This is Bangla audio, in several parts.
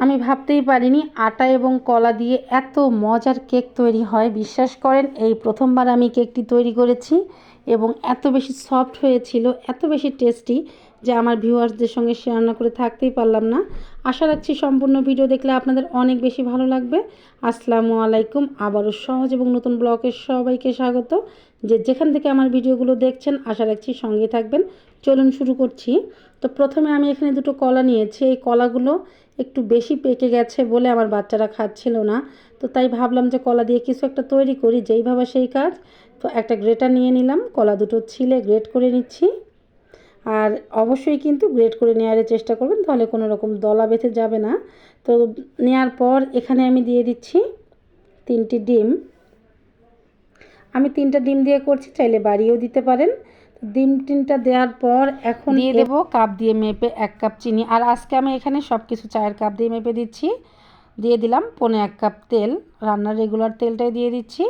আমি ভাবতেই পারিনি আটা এবং কলা দিয়ে এত মজার কেক তৈরি হয়, বিশ্বাস করেন, এই প্রথমবার আমি কেকটি তৈরি করেছি এবং এত বেশি সফট হয়েছিল, এত বেশি টেস্টি যে আমার ভিউয়ার্সদের সঙ্গে শেয়ার না করে থাকতেই পারলাম না। আশা রাখছি সম্পূর্ণ ভিডিও দেখলে আপনাদের অনেক বেশি ভালো লাগবে। আসসালামু আলাইকুম, আবারও সহজ এবং নতুন ব্লগের সবাইকে স্বাগত। যে যেখান থেকে আমার ভিডিওগুলো দেখছেন, আশা রাখছি সঙ্গে থাকবেন। চলুন শুরু করছি। তো প্রথমে আমি এখানে দুটো কলা নিয়েছি। এই কলাগুলো একটু বেশি পেকে গেছে বলে আমার বাচ্চারা খাচ্ছিল না। তো তাই ভাবলাম যে কলা দিয়ে কিছু একটা তৈরি করি যেইভাবে সেই কাজ। তো একটা গ্রেটার নিয়ে নিলাম। কলা দুটো ছিলে গ্রেট করে নিচ্ছি। আর অবশ্যই কিন্তু গ্রেট করে নেওয়ার চেষ্টা করবেন তাহলে কোনো রকম দলা বেঁধে যাবে না। তো নেওয়ার পর এখানে আমি দিয়ে দিচ্ছি তিনটি ডিম। আমি তিনটা ডিম দিয়ে করছি চাইলে বাড়িয়েও দিতে পারেন। ডিম টিনটা দেওয়ার পর এখন দিয়ে দেবো কাপ দিয়ে মেপে এক কাপ চিনি। আর আজকে আমি এখানে সব কিছু চায়ের কাপ দিয়ে মেপে দিচ্ছি। দিয়ে দিলাম পনে এক কাপ তেল। রান্নার রেগুলার তেলটাই দিয়ে দিচ্ছি।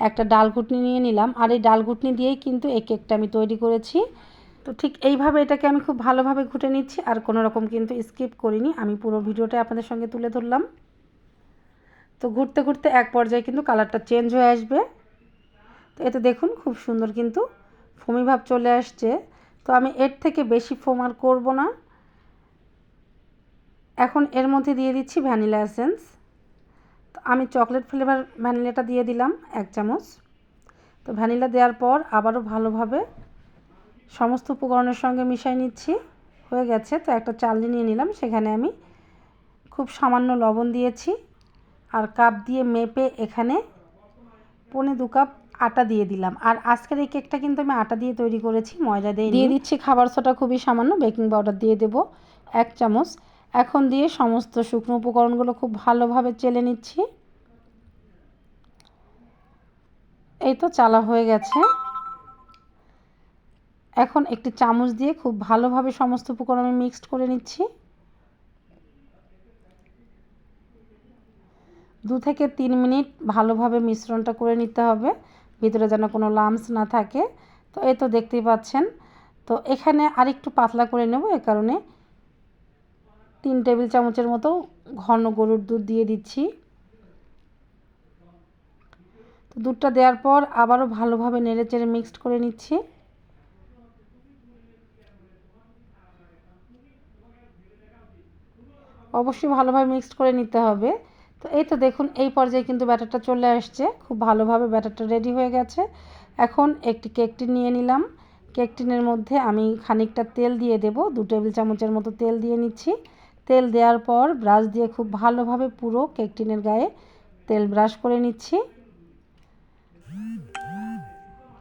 একটা ডাল ঘুটনি নিয়ে নিলাম। আর এই ডাল ঘুটনি দিয়েই কিন্তু এই কেকটা আমি তৈরি করেছি। তো ঠিক এইভাবে এটাকে আমি খুব ভালোভাবে ঘুটে নিচ্ছি, আর কোনো রকম কিন্তু স্কিপ করিনি। আমি পুরো ভিডিওটা আপনাদের সঙ্গে তুলে ধরলাম। তো ঘুরতে ঘুরতে এক পর্যায়ে কিন্তু কালারটা চেঞ্জ হয়ে আসবে। তো এতে দেখুন খুব সুন্দর কিন্তু ফোমি ভাব চলে আসছে। তো আমি এর থেকে বেশি ফোম আর করব না। এখন এর মধ্যে দিয়ে দিচ্ছি ভ্যানিলা এসেন্স। তো আমি চকলেট ফ্লেভার ভ্যানিলাটা দিয়ে দিলাম এক চামচ। তো ভ্যানিলা দেওয়ার পর আবারও ভালোভাবে সমস্ত উপকরণের সঙ্গে মিশাই নিচ্ছি। হয়ে গেছে তো একটা চালনি নিয়ে নিলাম। সেখানে আমি খুব সামান্য লবণ দিয়েছি আর কাপ দিয়ে মেপে এখানে পনে দু কাপ আটা দিয়ে দিলাম। আর আজকের এই কেকটা কিন্তু আমি আটা দিয়ে তৈরি করেছি ময়দা দিয়ে দিয়ে দিচ্ছি খাবার সোটা খুবই সামান্য বেকিং পাউডার দিয়ে দেব এক চামচ। এখন দিয়ে সমস্ত শুকনো উপকরণগুলো খুব ভালোভাবে চেলে নিচ্ছি। এই তো চালা হয়ে গেছে। এখন একটি চামচ দিয়ে খুব ভালোভাবে সমস্ত উপকরণ আমি মিক্সড করে নিচ্ছি। দু থেকে তিন মিনিট ভালোভাবে মিশ্রণটা করে নিতে হবে, ভিতরে যেন কোনো লামস না থাকে। তো এ তো দেখতেই পাচ্ছেন। তো এখানে আরেকটু পাতলা করে নেব, এ কারণে তিন টেবিল চামচের মতো ঘন গরুর দুধ দিয়ে দিচ্ছি। তো দুধটা দেওয়ার পর আবারও ভালোভাবে নেড়ে চেড়ে মিক্সড করে নিচ্ছি। অবশ্যই ভালোভাবে মিক্সড করে নিতে হবে। তো এই তো দেখুন, এই পর্যায়ে কিন্তু ব্যাটারটা চলে আসছে। খুব ভালোভাবে ব্যাটারটা রেডি হয়ে গেছে। এখন একটি কেক টিন নিয়ে নিলাম। কেক টিনের মধ্যে আমি খানিকটা তেল দিয়ে দেব। দু টেবিল চামচের মতো তেল দিয়ে নিচ্ছি। তেল দেওয়ার পর ব্রাশ দিয়ে খুব ভালোভাবে পুরো কেক টিনের গায়ে তেল ব্রাশ করে নিচ্ছি।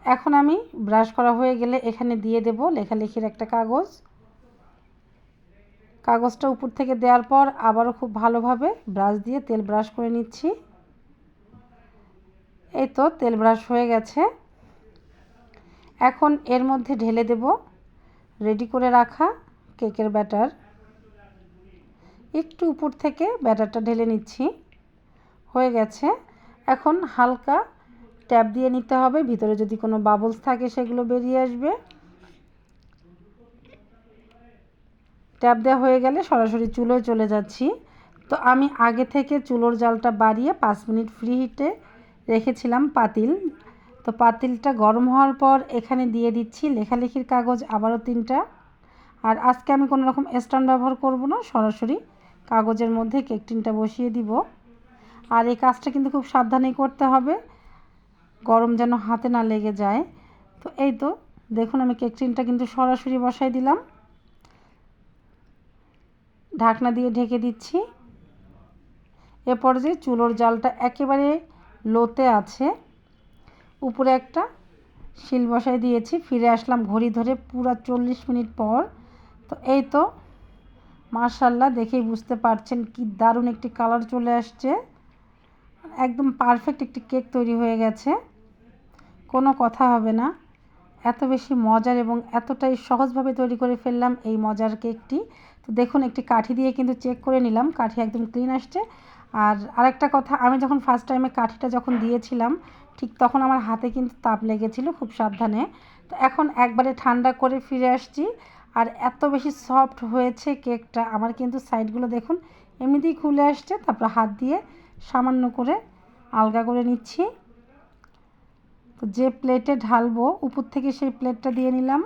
এখন আমি ব্রাশ করা হয়ে গেলে এখানে দিয়ে দেব লেখালেখির একটা কাগজ। কাগজটা উপর থেকে দেওয়ার পর আবারও খুব ভালোভাবে ব্রাশ দিয়ে তেল ব্রাশ করে নিচ্ছি। এই তো তেল ব্রাশ হয়ে গেছে। এখন এর মধ্যে ঢেলে দেব রেডি করে রাখা কেকের ব্যাটার। একটু উপর থেকে ব্যাটারটা ঢেলে নিচ্ছি। হয়ে গেছে। এখন হালকা ট্যাপ দিয়ে নিতে হবে। ভিতরে যদি কোনো বাবলস থাকে সেগুলো বেরিয়ে আসবে। ট্যাপ দেওয়া হয়ে গেলে সরাসরি চুলোয় চলে যাচ্ছি। তো আমি আগে থেকে চুলোর জালটা বাড়িয়ে পাঁচ মিনিট ফ্রি হিটে রেখেছিলাম পাতিল। তো পাতিলটা গরম হওয়ার পর এখানে দিয়ে দিচ্ছি লেখালেখির কাগজ, আবারও তিনটা। আর আজকে আমি কোনো রকম স্ট্যান্ড ব্যবহার করব না, সরাসরি কাগজের মধ্যে কেক টিনটা বসিয়ে দিব। আর এই কাজটা কিন্তু খুব সাবধানেই করতে হবে, গরম যেন হাতে না লেগে যায়। তো এই তো, দেখুন আমি কেক টিনটা কিন্তু সরাসরি বসাই দিলাম। ঢাকনা দিয়ে ঢেকে দিচ্ছি। এ পর্যায়ে চুলোর জালটা একেবারে লোতে আছে, উপরে একটা শিল বসাই দিয়েছি, ফিরে আসলাম ঘড়ি ধরে পুরো চল্লিশ মিনিট পর। তো এই তো মার্শাল্লাহ দেখেই বুঝতে পারছেন কি দারুণ একটি কালার চলে আসছে। একদম পারফেক্ট একটি কেক তৈরি হয়ে গেছে। কোনো কথা হবে না, এত বেশি মজার এবং এতটাই সহজভাবে তৈরি করে ফেললাম এই মজার কেকটি। তো দেখুন, একটি কাঠি দিয়ে কিন্তু চেক করে নিলাম। কাঠি একদম ক্লিন আসছে। আর আরেকটা কথা, আমি যখন ফার্স্ট টাইমে কাঠিটা যখন দিয়েছিলাম, ঠিক তখন আমার হাতে কিন্তু তাপ লেগেছিল খুব সাবধানে। তো এখন একবারে ঠান্ডা করে ফিরে আসছি। আর এত বেশি সফট হয়েছে কেকটা আমার কিন্তু সাইডগুলো দেখুন এমনিতেই খুলে আসছে। তারপর হাত দিয়ে সামান্য করে আলগা করে নিচ্ছি। তো যে প্লেটে ঢালবো, উপর থেকে সেই প্লেটটা দিয়ে নিলাম।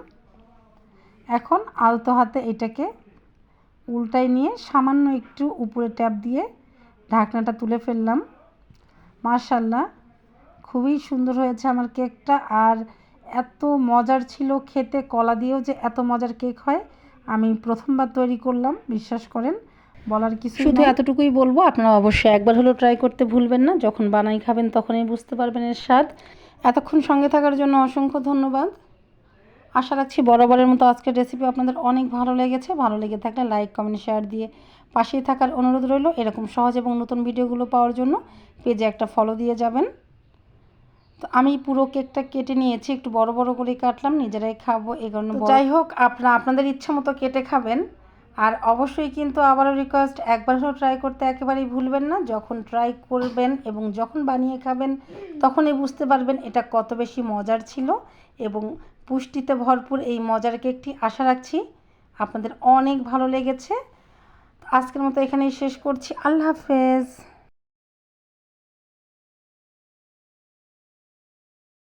এখন আলতো হাতে এটাকে উল্টাই নিয়ে সামান্য একটু উপরে ট্যাপ দিয়ে ঢাকনাটা তুলে ফেললাম। মার্শাল্লাহ খুবই সুন্দর হয়েছে আমার কেকটা। আর এত মজার ছিল খেতে কলা দিয়েও যে এত মজার কেক হয় আমি প্রথমবার তৈরি করলাম বিশ্বাস করেন বলার কিছু শুধু এতটুকুই বলব আপনারা অবশ্যই একবার হলেও ট্রাই করতে ভুলবেন না। যখন বানাই খাবেন তখনই বুঝতে পারবেন এর স্বাদ। এতক্ষণ সঙ্গে থাকার জন্য অসংখ্য ধন্যবাদ। আশা রাখছি বরাবরের মতো আজকের রেসিপি আপনাদের অনেক ভালো লেগেছে। ভালো লেগে থাকলে লাইক কমেন্ট শেয়ার দিয়ে পাশেই থাকার অনুরোধ রইল এরকম সহজ এবং নতুন ভিডিওগুলো পাওয়ার জন্য পেজে একটা ফলো দিয়ে যাবেন। তো আমি পুরো কেকটা কেটে নিয়েছি একটু বড় বড় করে কাটলাম নিজেরাই খাব এই কারণে যাই হোক আপনারা আপনাদের ইচ্ছা মতো কেটে খাবেন আর অবশ্যই কিন্তু আবারও রিকোয়েস্ট একবার হলেও ট্রাই করতে একেবারেই ভুলবেন না। যখন ট্রাই করবেন এবং যখন বানিয়ে খাবেন তখনই বুঝতে পারবেন এটা কত বেশি মজার ছিল এবং পুষ্টিতে ভরপুর এই মজার কেকটি আশা রাখছি আপনাদের অনেক ভালো লেগেছে। আজকের মতো এখানেই শেষ করছি। আল্লাহ হাফেজ।